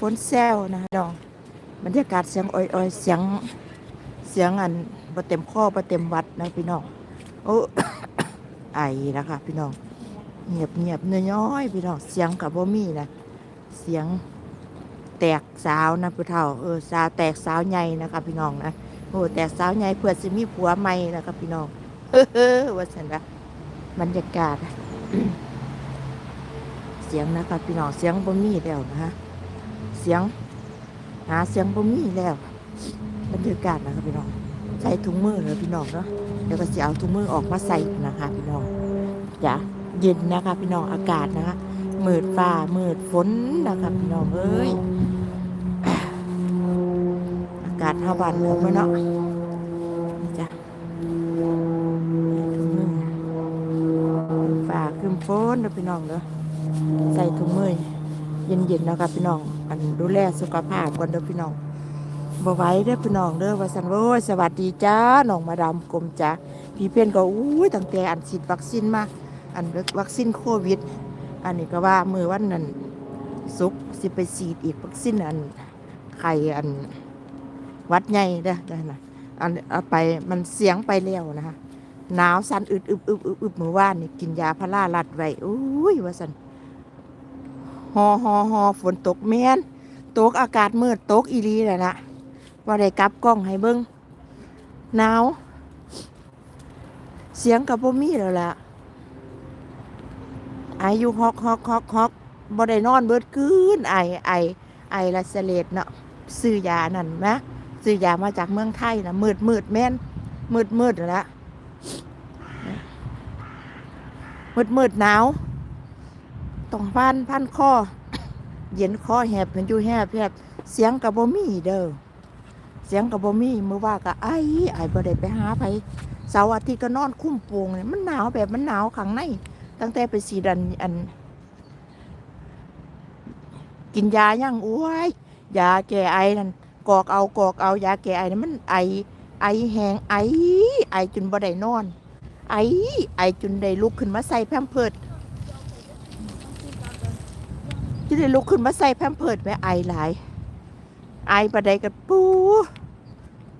ฝนแซวนะดองบรรยากาศเสียงอ่อยๆเสียงเสียงอันบ่เต็มข้อบ่เต็มวัดนะพี่น้องโอ้ไอนะคะพี่น้องเงียบเงียบน้อยๆพี่น้องเสียงกับบ่มีนะเสียงแตกสาวนะผู้เฒ่าเออสาวแตกสาวใหญ่นะคะพี่น้องนะโอ้แตกสาวใหญ่เพื่อสิมีผัวใหม่นะคะพี่น้องเฮ้อว่าสันนะบรรยากาศ เสียงนะคะพี่น้องเสียงบ่มีแล้วนะฮะ เสียง หาเสียงบ่มีแล้วบรรยากาศนะคะพี่น้อง ใส่ถุงมือเลยพี่น้องเนาะเดี๋ยวก็จะเอาถุงมือออกมาใส่นะคะ พี่น้องจ้ะเย็นนะคะพี่น้องอากาศนะคะมืดฟ้ามืดฝนนะคะพี่น้องเอ้ยอากาศเฮาบานเราเนาะนี่จ้ะถุงมือฟ้าครึมฝนเด้อพี่น้องเด้อใส่ถุงมือเย็นๆนะคะพี่น้อง อันดูแลสุขภาพก่อนเด้อพี่น้องบ่ไหว้เด้อพี่น้องเด้อว่าสันโว้ยสวัสดีจ้าน้องมาดามกลมจ้าพี่เพี้ยนก็อุ้ยตั้งแต่อันฉีดวัคซีนมาอันวัคซีนโควิด อันนี้ก็ว่ามือวันนั้นสุกสิไปฉีดอีกวัคซีนอันไข่อันวัดใหญ่เด้อเด้อนะอันเอาไปมันเสียงไปแล้วนะคะหนาวสั่นอึดอึบอึบอึบอึบมื่อวานนี่กินยาพาราลัดไว้อุ้ยว่าสัน ฮอฮอฮอฝนตกแม่นตกอากาศมืดตกอีรีแหละนะว่าได้กลับกล้องให้เบิ้งหนาว เสียงกับบ่มีแล้วล่ะ อายุฮอกฮอกฮอกฮอกบ่ได้นอนเบิดคืนไอไอไอละเสเลดเนาะซื้อยานั่นนะซื้อยามาจากเมืองไทยนะมืดมืดแม่นมืดมืดนั่นละมืดมืดหนาว ต้องพันพันคอเย็นคอแหบเป็นอยู่แหบแหบเสียงกับบ่มีเด้อเสียงกับบ่มีมือว่าก็ไอ้ไอ้บ่ได้ไปหาไผเสาร์อาทิตย์ก็นอนคุ้มโปงเนี่ยมันหนาวแบบมันหนาวข้างในตั้งแต่ไปสีดันอัน กินยายังโอ้ยยาแก้ไอนั่นกอกเอากอกเอายาแก้ไอนั่นมันไอ ไอแหงไอ ไอจนบ่ได้นอน ไอ ไอจนได้ลุกขึ้นมาใส่แพมเพิร์ด จะได้ลุกขึ้นมาใส่แพมเพิร์ดแม่ไอหลาย ไอปะใดกับปู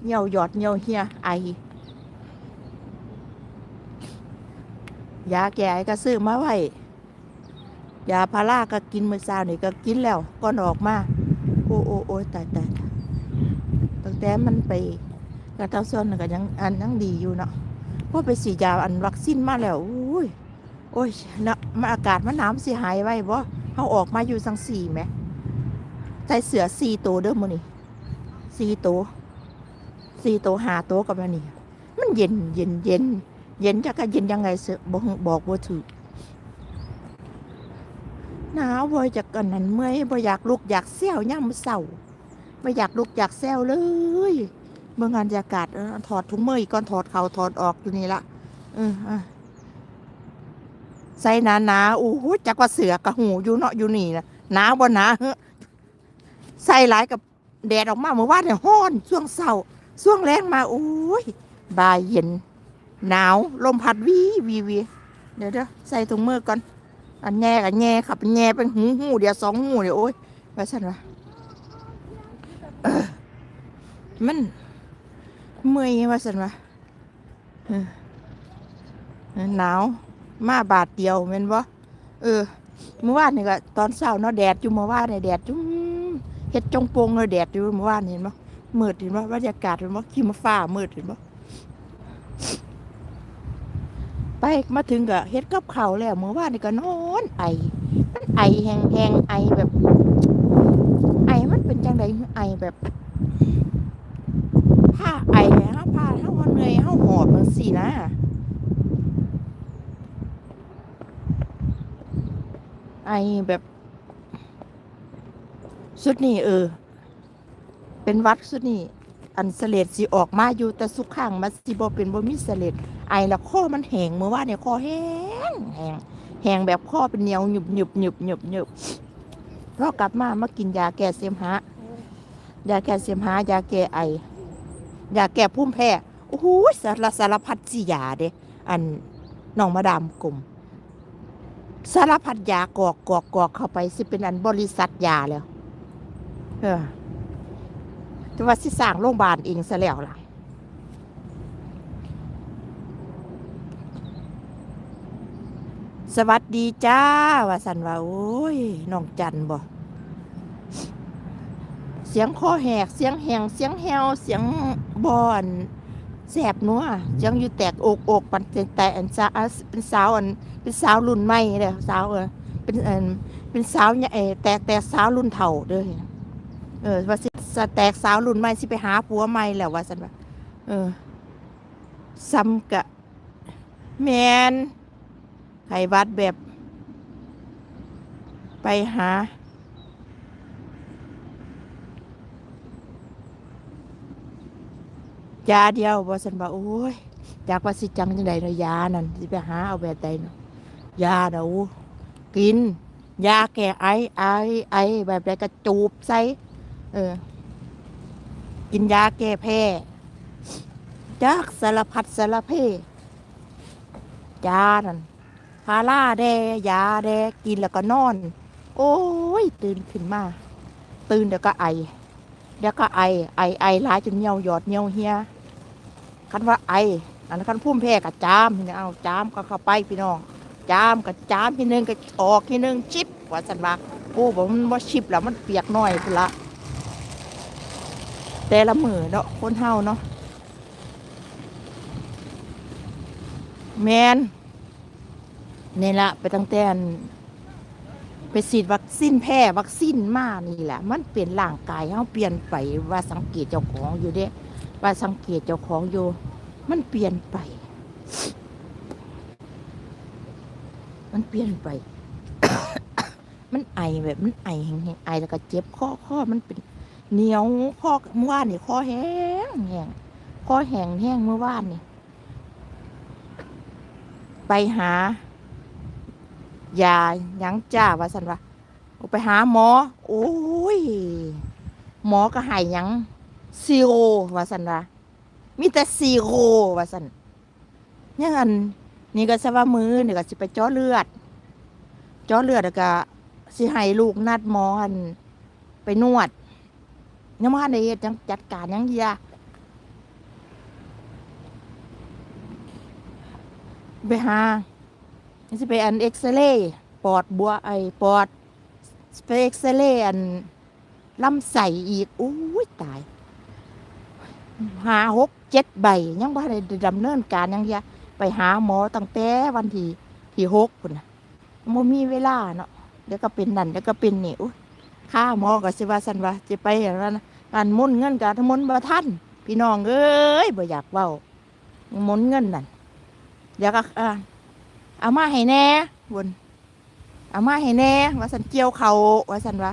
เหี่ยวหยอดเหี่ยวเฮียไอยาแก้ไอก็ซื้อมาไว้ยาพาราก็กินเมื้อเช้านี่ก็กินแล้วก่อนอกมาโอ้โอ้โอ้ตายตายตั้งแต่มันไปกระเต้าซ้อนก็ยังอันยังดีอยู่เนาะพอไปสียาอันวัคซีนมาแล้วโอ้ยโอ้ยนะมาอากาศมันหนาวสิหายไว้บ่ เฮาออกมาอยู่สังสี่แหมใส่เสือสี่ตัวเด้อมื้อนี้สี่ตัวสี่ตัวหาตัวกับมันนี่มันเย็นเย็นเย็นเย็นจะก็เย็นยังไงเสือบอกบอกบ่าถูกหนาวบ่จากกันนั้นเมื่อยบ่อยากลุกอยากแซวย่ามมื้อเช้าบ่อยากลุกอยากแซวเลยเมื่องานอากาศถอดถุงมืออีกก่อนถอดเข่าถอดออกอยู่นี่ละเอออ ใส่หนาหนาๆโอ้โหจักว่าเสือกระหูอยู่เนาะอยู่นี่นะหนาวบ่หนาเฮ้ใส่หลายกับแดดออกมาเมื่อวานเนี่ยฮ้อนช่วงเสาร์ช่วงแรงมาโอ้ยบายเย็น หนาวลมพัดวีวีวีเดี๋ยวเดี๋ยวใส่ถุงมือก่อนอันแง่กับแง่ขับแง่เป็นหูหูเดียวสองหูเดี๋ยวโอ้ยว่าฉันวะมันเมื่อยว่าฉันวะเออเออหนาว มาบาทเดียวแม่นบ่เออเมื่อวานนี่ก็ตอนเช้าเนาะแดดอยู่เมื่อวานนี่แดดจุ้มเฮ็ดจงโปงเลยแดดอยู่เมื่อวานเห็นบ่มืดเห็นบ่บรรยากาศเห็นบ่ขี้มาฟ้ามืดเห็นบ่ไปมาถึงก็เฮ็ดกับข้าวแล้วเมื่อวานนี่ก็นอนไอมันไอแห้งๆไอแบบ ไอมันเป็นจังไดไอแบบผ้าไอเฮาผ้าเฮาเหนื่อยเฮาหอบจังซี่นะ ไอแบบสุดนี่เออ เป็นวัดสุดนี่อันเสลดสิออกมาอยู่แต่สุกข้างมันสิบเป็นบ่มีเสลดไอแล้วคอมันแหงเมื่อวานเนี่ยคอแห้งแหงแหงแบบคอเป็นเหนียวหยุบหยุบหยุบหยุบหยุบพอกลับมามากินยาแก้เสมหะยาแก้เสมหะยาแก้ไอยาแก้ภูมิแพ้โอ้โหสารสารพัดสิยาเด้อันน้องมาดามกลม สารพัดยากอกกอกกอกเข้าไป สิเป็นอันบริษัทยาแล้ว เออแต่ว่าสิสร้างโรงพยาบาลเองซะแล้วล่ะสวัสดีจ้าว่าสันว่าโอ้ยน้องจันบ่เสียงคอแหกเสียงแหงเสียงแหวเสียงบอน แสบนัวเสียงอยู่แตกอกอกปันแต่แต่อันสาวเป็นสาวอันเป็นสาวรุ่นใหม่เด้อสาวเออเป็นอันเป็นสาวเนี่ยแตกแตกสาวรุ่นเฒ่าเด้อเออว่าสิแตกสาวรุ่นใหม่สิไปหาผัวใหม่แล้วว่าสันว่าเออซ้ำกะแมนไขหวัดแบบ ไปหา ยาเดียวว่าสันว่าโอ้ยจากว่าสิจังจังใดเนาะยานั่นสิไปหาเอาแบบใดเนาะยาเดากิน ยาแก้ไอไอไอแบบใดก็จูบใส่เออ กินยาแก้แพ้จากสารพัดสารเพยานั่นพาราแดยาแดกินแล้วก็นอน โอ้ย ตื่นขึ้นมา ตื่นเดี๋ยวก็ไอเดี๋ยวก็ไอไอไอหลายจนเหี่ยวหยอดเหี่ยวเฮีย คันว่าไออันคันพุ่มแพ้กับจามพี่น้องเอาจามก็เข้าไปพี่น้อง จามกับจามทีนึงก็ออกทีนึงชิบว่าสันว่าโอ้บอกมันว่าชิบแล้วมันเปียกหน่อยพุ่นละแต่ละมือเนาะคนเฮาเนาะแมนนี่ละไปตั้งแต่ไปฉีดวัคซีนแพ้วัคซีนมานี่แหละ มันเปลี่ยนร่างกายเฮาเปลี่ยนไปว่าสังเกตเจ้าของอยู่เด้ ว่าสังเกตเจ้าของอยู่ มันเปลี่ยนไป มันเปลี่ยนไป มันไอแบบมันไอแห้งๆไอแล้วก็เจ็บข้อข้อมันเป็นเหนียวคอเมื่อวานนี่คอแห้งแห้งคอแห้งแห้งเมื่อวานนี่ไปหายายังจ้าว่าสันว่าไปหาหมอ โอ้ย หมอก็หายยัง ซีโรว่าสันว่ามีแต่ซีโรว่าสันยังอัน นี่ก็สว่ามือนี่ก็สิไปเจาะเลือดเจาะเลือดแล้วก็สิให้ลูกนัดหมออันไปนวดยังมาในเฮ็ดยังจัดการยังเยียไปหาสิไปอันเอ็กซเรย์ปอดบัวไอปอดไปเอ็กซเรย์อันลำไส้อีกโอ้ยตาย หาหกเจ็ดใบยังบ่ได้ดำเนินการยังเยียไปหาหมอตั้งแต่วันที่ที่หกพุ่นน่ะบ่มีเวลาเนาะเดี๋ยวก็เป็นนั่นเดี๋ยวก็เป็นนี่อุ๊ยค่าหมอก็สิว่าสันว่าจะไปอย่างนั้นอันมุนเงินกับหมุนบ่ทันพี่น้องเอ้ยบ่อยากเว้ามุนเงินนั่นเดี๋ยวก็เอามาให้แน่บนเอามาให้แน่ว่าสันเกี่ยวเขาว่าสันว่า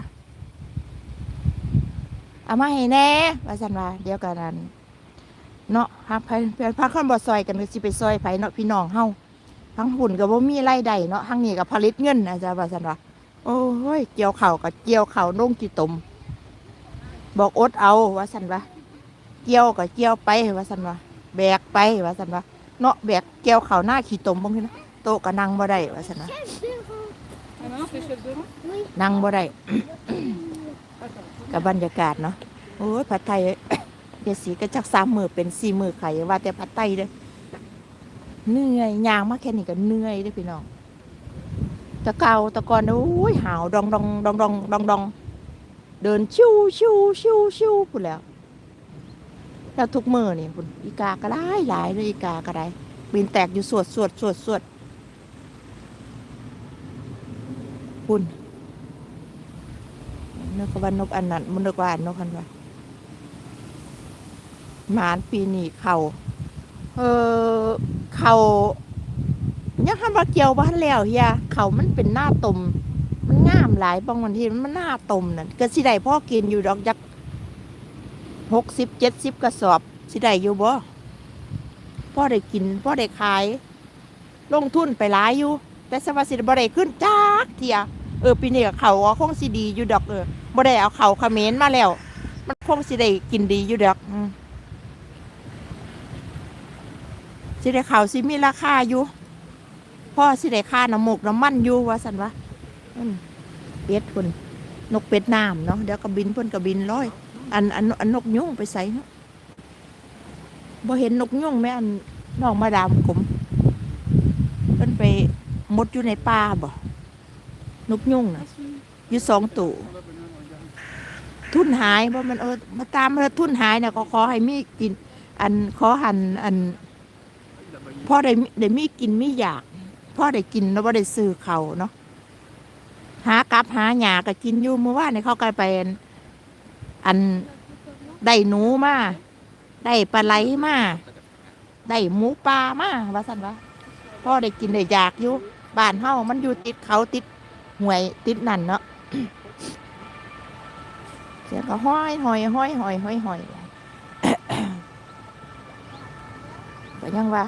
เอามาให้แน่ว่าสันว่าเดี๋ยวกันนั้น เนาะหากไผพื่อนพักคนบ่ซอยกันก็สิไปซอยไผเนาะพี่น้องเฮาทั้งหุ่นก็บ่มีรายได้เนาะทั้งนี้ก็ผลิตเงินอาจารย์ว่าสันว่าโอ้ยเกี่ยวเข่ากับเกี่ยวเข่าวลงกี่ตมบอกอดเอาว่าสันวะเกี่ยวก็เกี่ยวไปว่าสันวะแบกไปว่าสันวะเนาะแบกเกี่ยวเข่าหน้าขี่ตมบางทีนะโตะก็นั่งบ่ได้ว่าสันวะนั่งบ่ได้กับบรรยากาศเนาะโอ้ยผัดไทย เดี๋ยสีก็จักสามมือเป็นสี่มือไข่ว่าแต่ผัดไทยเด้อเหนื่อยยางมากแค่นี้ก็เหนื่อยเด้อพี่น้องตะเกาตะกอนโอ้ยหาวดองดองดองดองดองดองเดินชิวชิวชิวชิวพูดแล้วแล้วทุกมือนี่พุ่นอีกาก็ได้หลายเลยอีกาก็ได้บินแตกอยู่สวดสวดสวดสวดพุ่นนึกว่า นกอันนั้นมันนึกว่านนกอันว่า หมานปีนี้เขาเออเขายังทำว่าเกี่ยวบ้านแล้วเฮียเขามันเป็นหน้าตมมันงามหลายบางวันที่มันหน้าตมนั่นก็สิได้พ่อกินอยู่ดอกจักหกสิบเจ็ดสิบกระสอบสิได้อยู่บ่พ่อได้กินพ่อได้ขาย ลงทุนไปหลายอยู่ แต่สวัสดิ์บ่ได้ขึ้นจักเทียเออปีนี้เขาคงสิดีอยู่ดอกเออบ่ได้เอาเขาเขมรมาแล้ว มันคงสิได้กินดีอยู่ดอกอืม สิได้เขาสิมีราคาอยู่พ่อสิได้ค่าน้ำหมกน้ำมันอยู่ว่าสันวะเป็ดคุณนกเป็ดน้ำเนาะเดี๋ยวก็บินเพิ่นก็บินร้อย อันอันอันนกยุ่งไปใส่เนาะบ่เห็นนกยุ่งแม่อันน้องมาดามกลมเพิ่นไปมดอยู่ในป่าบ่นกยุ่งนะอยู่สองตู่ทุนหายเพราะมันเออมาตามมาทุนหายเนี่ยก็ขอให้มีกิน อันขอหันอัน พ่อได้ได้มีกินมีอยากพ่อได้กินแล้วพ่ได้ซื้อเขาเนาะหากับหาหยาก็กินอยู่เมื่อวานนี่เขาก็ไปอันอันได้หนูมาได้ปลาไหลมาได้หมูปลามาว่าสันวะพ่อได้กินได้อยากอยู่บ้านเฮามันอยู่ติดเขาติดห่วยติดนั่นเนาะเสียงก็ห้อยห้อยห้อยห้อยห้อยห้อยก็ยังว่า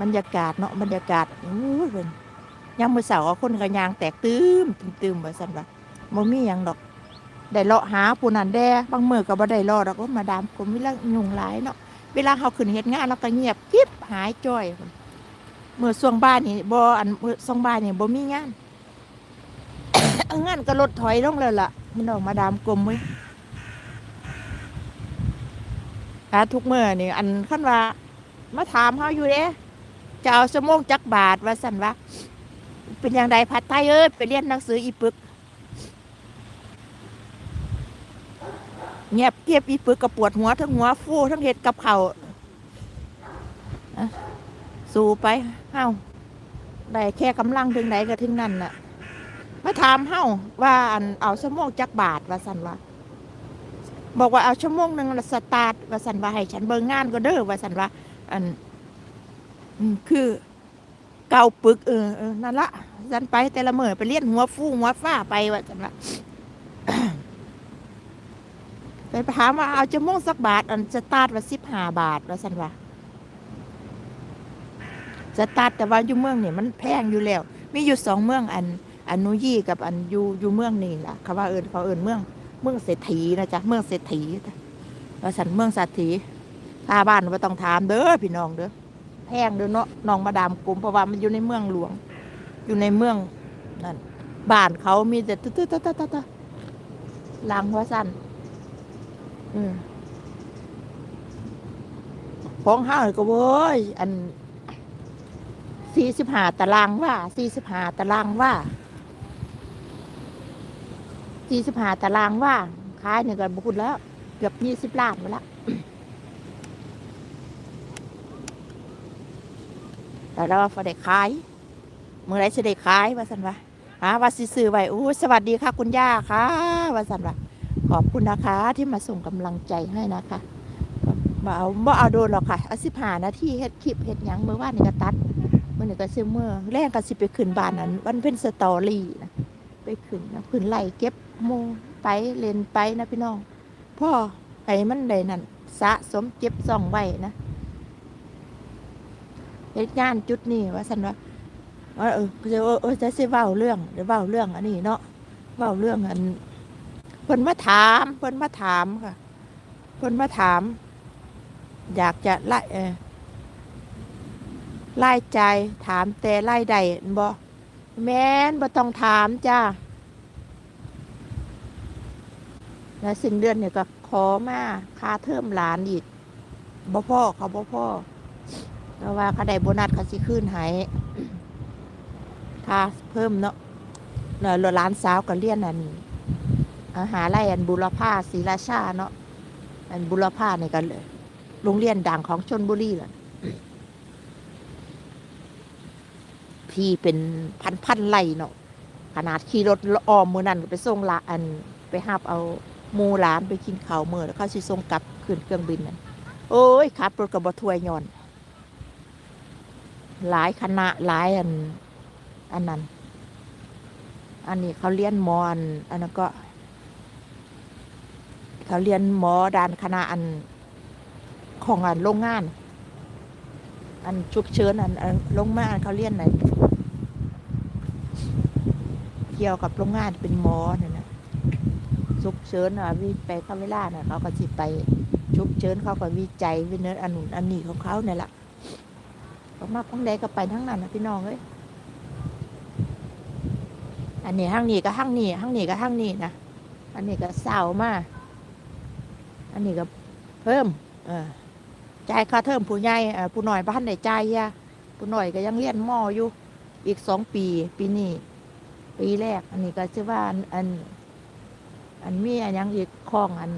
บรรยากาศเนาะบรรยากาศโอ้ยเป็นยังมือเสาร์คนก็ยางแตกตื้มตื้มตื้มว่าสั่นว่าบ่มีหยังดอกได้เลาะหาผู้นั้นแด่บางมือก็บ่ได้เลาะดอกว่ามาดามผมเวลายุ่งหลายเนาะเวลาเขาขึ้นเฮ็ดงานเราก็เงียบกิ๊บหายจ้อยพุ่นมื่อช่วงบ้านนี่บ่อันมื้อช่วงบ้านนี่บ่มีงานเอานก็ลดถอยลงเลยล่ะ มันออกมาดามกลมไว้หาทุกเมื่อนี่อันขั้นว่ามาถามเขาอยู่เด้ จะเอาสมงจักบาทว่าสันวะเป็นอย่างไรพัดไทยเอ้ยไปเรียนหนังสืออีปึกเงียบเก็บอีปึกกับปวดหัวทั้งหัวฟูทั้งเห็ดกับเขาวอะสู้ไปเฮ้าได้แค่กำลังถึงไหนก็ถึงนั่นน่ะมาถามเฮาว่าอันเอาชั่วโมงจักบาทว่าสันว่าบอกว่าเอาชั่วโมงหนึ่งสตาร์ทว่าสันว่าให้ฉันเบิ่งงานก็เด้อว่าสันว่าอัน คือเก่าปึกเออเออนั่นละสันไปแต่ละเมื่อไปเลี้ยนหัวฟูหัวฟ้าไปว่าสันว่าไปถามว่าเอาชั่วโมงสักบาท อันสตาร์ทว่าสิบห้าบาทว่าสันว่าสตาร์ทแต่ว่าอยู่เมืองเนี่ยมันแพงอยู่แล้ว มีอยู่สองเมืองอันอันนุยี่กับอันอยู่อยู่เมืองนี่ล่ะเขาว่าเอิญเขาเอิญเมือง เมืองเศรษฐีนะจ๊ะเมืองเศรษฐีว่าสันเมืองเศรษฐีค่าบ้านว่าต้องถามเด้อพี่น้องเด้อ พงเด้อเนาะน้องมาดามกลุ่มเพราะว่ามันอยู่ในเมืองหลวง อยู่ในเมืองนั่นบ้านเขามีแต่ตึ๊ดตึ๊ดตึ๊ดตึ๊ดตึ๊ดลังว่าสั้นอืมของห้าก็เว้ยอันสี่สิบห้าตารางว่าสี่สิบห้าตารางว่าสี่สิบห้าตารางว่าขายเนี่ยก็บุญแล้ว เกือบยี่สิบล้านมาแล้ว แต่เราพอได้ขายเมื่อไรจะได้ขายว่าสันวะหาว่าสิซื้อไว้อู้สวัสดีค่ะ คุณย่าค่ะว่าสันวะขอบคุณนะคะที่มาส่งกำลังใจให้นะคะบ่เอาบ่เอาโดนหรอกค่ะเอาสิบหานาทีเฮ็ดคลิปเฮ็ดยังเมื่อวานนี่ก็ตัดเมื่อนี่ก็ซื้อเมื่อแรกก็สิไปขึ้นบ้านนั้นวันเป็นสตอรี่นะไปขึ้นนะขึ้นไล่เก็บโมไปเล่นไปนะพี่น้องพ่อไอ้มันได้นั่นสะสมเจ็บซ่องไว้นะ เหตุงานจุดนี้ว่าสันว่าว่าเออจะเออจะสิเว้าเรื่องเดี๋ยวเว้าเรื่องอันนี้เนาะเว้าเรื่องอันเพิ่นมาถามเพิ่นมาถามค่ะเพิ่นมาถาม อยากจะไล่เออไล่ใจถามแต่ไล่ใดบ่แม่นบ่ต้องถามจ้าแล้วสิ้นเดือนเนี่ยก็ขอมาค่าเทอมหลานอีกบ่พ่อเขาบ่พ่อ เพราะว่าเขาได้โบนัสเขาสิคืนให้ค่าเพิ่มเนาะเนาะหลานสาวก็เรียนอันอาหาไล่อันบุรพาศรีราชาเนาะอันบุรพาเนี่ยกันเลยโรงเรียนดังของชนบุรีแหละที่เป็นพันพันไร่เนาะขนาดขี่รถออมมือนั่นไปส่งละอันไปหับเอาหมูหลานไปกินข้าวมือแล้วเขาสิส่งกลับขึ้นเครื่องบินนั่นโอ้ยขับรถกับบถวยย้อน หลายคณะหลายอัน อันนั้น อันนี้เขาเรียนหมออันอันนั้นก็ เขาเรียนหมอด้านคณะอันของอันโรงงาน อันฉุกเฉินอันโรงงานเขาเรียนไหนเกี่ยวกับโรงงานเป็นหมอเนี่ยนะฉุกเฉินอะวิไปเข้าเวลาน่ะเขาก็สิไปฉุกเฉินเขาก็วิจัยวิเนื้ออันนู้นอันนี้ของเขาเนี่ยแหละ เขามาของใดก็ไปทั้งนั้นนะพี่น้องเอ้ยอันนี้ห้างนี้ก็ห้างนี้ห้างนี้ก็ห้างนี้นะอันนี้ก็เศร้ามาอันนี้ก็เพิ่ม เออจ่ายค่าเทอมผู้ใหญ่ผู้หน้อยบ้านได้จ่ายเฮียผู้หน้อยก็ยังเรียนมออยู่ อีกสองปี ปีนี้ ปีแรก อันนี้ก็ชื่อว่าอันอันอันมีอันยังอีกของอัน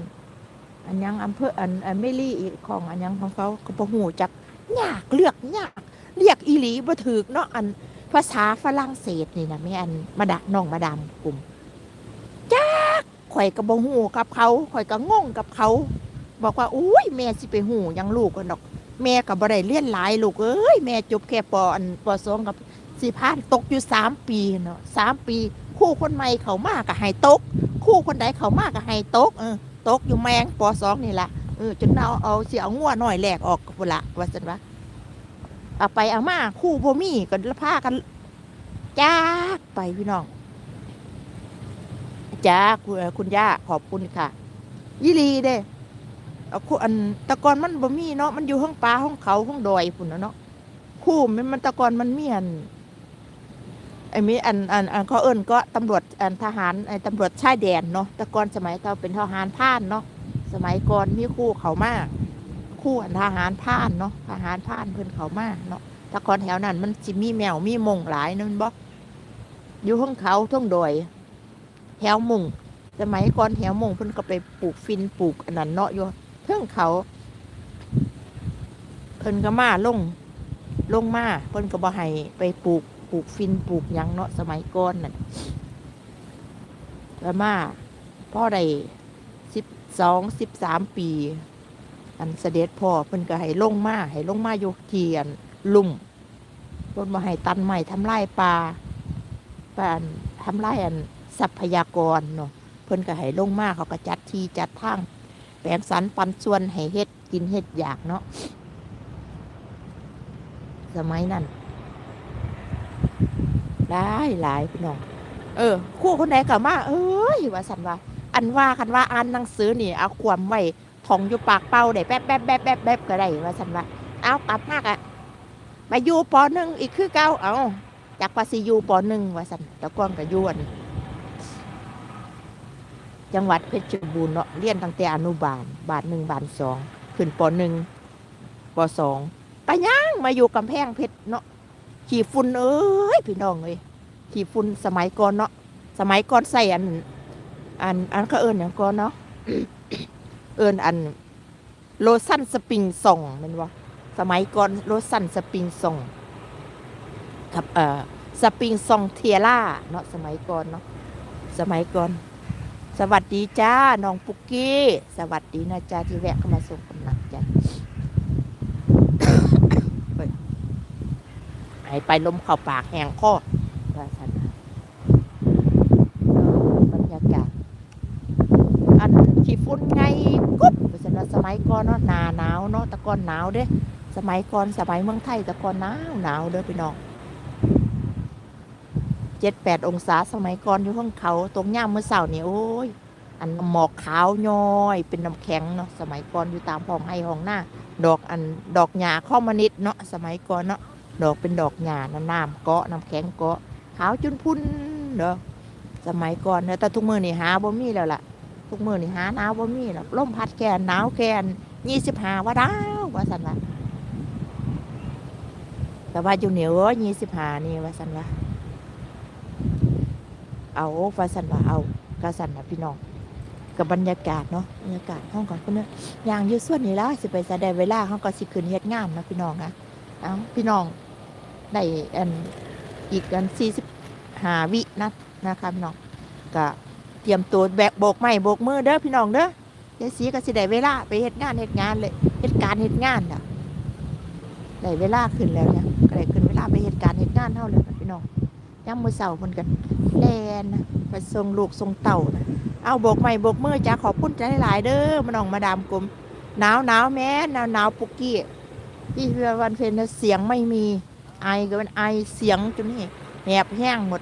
อันยังอำเภออันอันไม่รีอีกของอันยังของเขาก็บ่หูจักยากเลือกยาก เรียกอีหลีบ่ถูกเนาะอันภาษาฝรั่งเศสนี่นะแม่อันมาดะน้องมาดามกลุ่มจักข่อยก็บ่หูกับเขาข่อยก็งงกับเขา บอกว่าอุ้ยแม่สิไปหูยังลูกกันดอก แม่ก็บ่ได้เรียนหลายลูกเอ้ยแม่จบแค่ปอันปสองกับสิพานตกอยู่สามปีเนาะสามปี คู่คนใหม่เขามากก็ให้ตก คู่คนใดเขามากก็ให้ตกเออตกอยู่แมงปอสองนี่แหละเออจนเอาเอาเสียเอางัวหน่อยแหลกออกพุ่นละว่าสันวะ เอาไปเอามาคู่พ่มีก็พากันจากไปพี่น้องจ้าคุณคุณย่าขอบคุณค่ะยี่ลีเด้เอาคู่อันตะกอนมันบ่มีเนาะมันอยู่ห้องป่าห้องเขาห้องดอยพุ่นนะเนาะคู่มันมันตะกอนมันเมีอันไอ้มีอันอันอันเขาเอิ้นก็ตำรวจอันทหารไอ้ตำรวจชายแดนเนาะตะกอนสมัยเราเป็นทหารผ่านเนาะสมัยก่อนมีคู่เขามาก คู่อันทหารผ่านเนาะทหารผ่านเพิ่นเขามาเนาะตะกอนแถวนั้น มันสิมีแมวมีมงหลายนาะมันบ่อยู่ห้องเขาท่องดอยแถวมุงสมัยก่อนแถวมงเพิ่นก็ไปปลูกฟินปลูกอันนั้นเนาะอยู่เพิ่งเขา เพิ่นก็มาลง ลงมาเพิ่นก็บ่ให้ไปปลูกปลูกฟินปลูกยังเนาะสมัยก่อนนั่นก็มาพ่อได้สิบสองสิบสามปี อันเสด็จพ่อเพิ่นก็ให้ลงมาให้ลงมาอยู่เทียนลุ่มเพิ่นมาให้ตันใหม่ทำลายป่าป่าทำลายอันทรัพยากรเนาะเพิ่นก็ให้ลงมาเขาก็จัดที่จัดทางแปลงสรรปันส่วนให้เฮ็ดกินเฮ็ดอยากเนาะสมัยนั้นหลายหลายพี่น้องเออ คู่คนใดก็มา เอ้ยว่าสันว่า อันว่ากันว่าอ่านหนังสือนี่เอาความไว้ ท่องอยู่ปากเป้าได้แป๊บแป๊บแป๊บแป๊บแป๊บก็ได้ว่าสันว่าเอากลับมากอะไปอยู่ปอหนึ่งอีกคือเก่าเอาจากภาษีอยู่ปอหนึ่งว่าสันตะก้อนกับยวนจังหวัดเพชรบูรณ์เนาะเรียนตั้งแต่อนุบาล บาทหนึ่งบาทสองขึ้นปหนึ่งปสองไปย่างมาอยู่กำแพงเพชรเนาะขี่ฝุ่นเอ้ยพี่น้องเอ้ยขี่ฝุ่นสมัยก่อนเนาะสมัยก่อนใส่อัน อันอันเขาเอิญอย่างก่อนเนาะ เอิญอันโลซันสปริงส่องมันวะสมัยก่อนโลซันสปริงส่องกับเอ่อสปริงซองเทียร่าเนาะสมัยก่อนเนาะสมัยก่อน สวัสดีจ้าน้องปุกกี้ สวัสดีนะจ้าที่แวะเข้ามาส่งกำลังใจเฮ้ยหายไปลมเข้าปากแหงคอว่าฉันนะเออบรรยากาศ อันขี้ฝุ่นไงกุ๊บว่าฉันว่าสมัยก่อนเนาะหนาหนาว เนาะตะกอนหนาวเด้ สมัยก่อนสมัยเมืองไทยตะกอนหนาวหนาวเด้อพี่น้องเจ็ดแปดองศาสมัยก่อนอยู่ข้างเขาตรงย่ามเมื่อเสาร์นี่โอ้ย อันหมอกขาวย้อยเป็นน้ำแข็งเนาะสมัยก่อนอยู่ตามห้องให้ห้องหน้า ดอกอันดอกหญ้าข้อมนิดเนาะสมัยก่อนเนาะดอกเป็นดอกหญ้าน้ำน้ำเกาะน้ำแข็งเกาะขาวจุนพุ่นเด้อสมัยก่อนเนาะแต่ทุกมือนี่หาบ่มีแล้วล่ะทุกมือนี่หาหนาวบ่มีแล้วลมพัดแกนหนาวแกน ยี่สิบห้าว่าดาวว่าสันว่าแต่ว่าอยู่เหนียวยี่สิบห้านี่ว่าสันว่าเอาว่าสันว่าเอากระสันนะพี่น้องกับบรรยากาศเนาะบรรยากาศห้องก่อนเพื่อนเนออย่างยืดส่วนนี้แล้วสิไปแสดงเวลาห้องก็สิคืนเฮ็ดงานนะพี่น้องนะเอาพี่น้องได้อันอีกอันสี่สิบหาวินะนะคะพี่น้องก็เตรียมตัวแบกโบกไม้โบกมือเด้อพี่น้องเด้อ ยายสีก็สิได้เวลาไปเฮ็ดงานเฮ็ดงานเลยเฮ็ดการเฮ็ดงานน่ะได้เวลาขึ้นแล้วเนี่ยก็ได้ขึ้นเวลาไปเฮ็ดการเฮ็ดงานเท่าเลยพี่น้องย่ำมือเสาร์คนกันแลนนะไปส่งลูกส่งเต่านะเอาโบกใหม่โบกมือจ้าขอบคุณจ้าหลายๆเด้อมาน้องมาดามกลมหนาวหนาวแม่หนาวหนาวปุกกี้พี่เพื่อวันเพลนเสียงไม่มี ไอก็เป็นไอเสียงจนนี่แหบแห้งหมด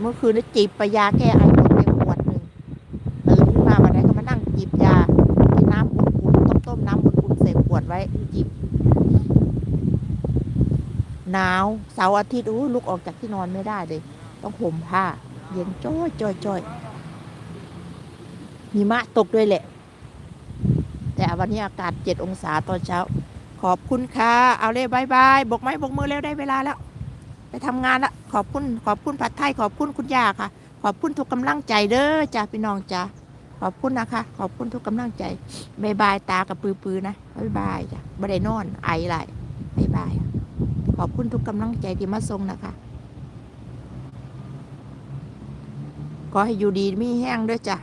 เมื่อคืนนี้จีบปยาแก้ไอหมดไปขวดหนึ่งตื่นขึ้นมาวันไหนก็มานั่งจีบยากินน้ำอุ่นๆต้มๆน้ำอุ่นๆใส่ขวดไว้จีบ หนาวเสาร์อาทิตย์อู้ลุกออกจากที่นอนไม่ได้เลย ต้องห่มผ้า เย็นจ้อยจ้อยจ้อยหิมะตกด้วยแหละ แต่วันนี้อากาศเจ็ดองศาตอนเช้า ขอบคุณค่ะ เอาเลยบายบายบกไม้บกมือแล้วได้เวลาแล้ว ไปทำงานละขอบคุณ ขอบคุณผัดไทยขอบคุณคุณย่าค่ะ ขอบคุณทุกกำลังใจเด้อจ้าพี่น้องจ้าขอบคุณนะคะ ขอบคุณทุกกำลังใจบายบายตากับปือๆนะบายบายจ้ะบ่ได้นอนไอไหลบายบาย ขอบคุณทุกกำลังใจที่มาส่งนะคะขอให้อยู่ดีมีแห้งด้วยจ้ะ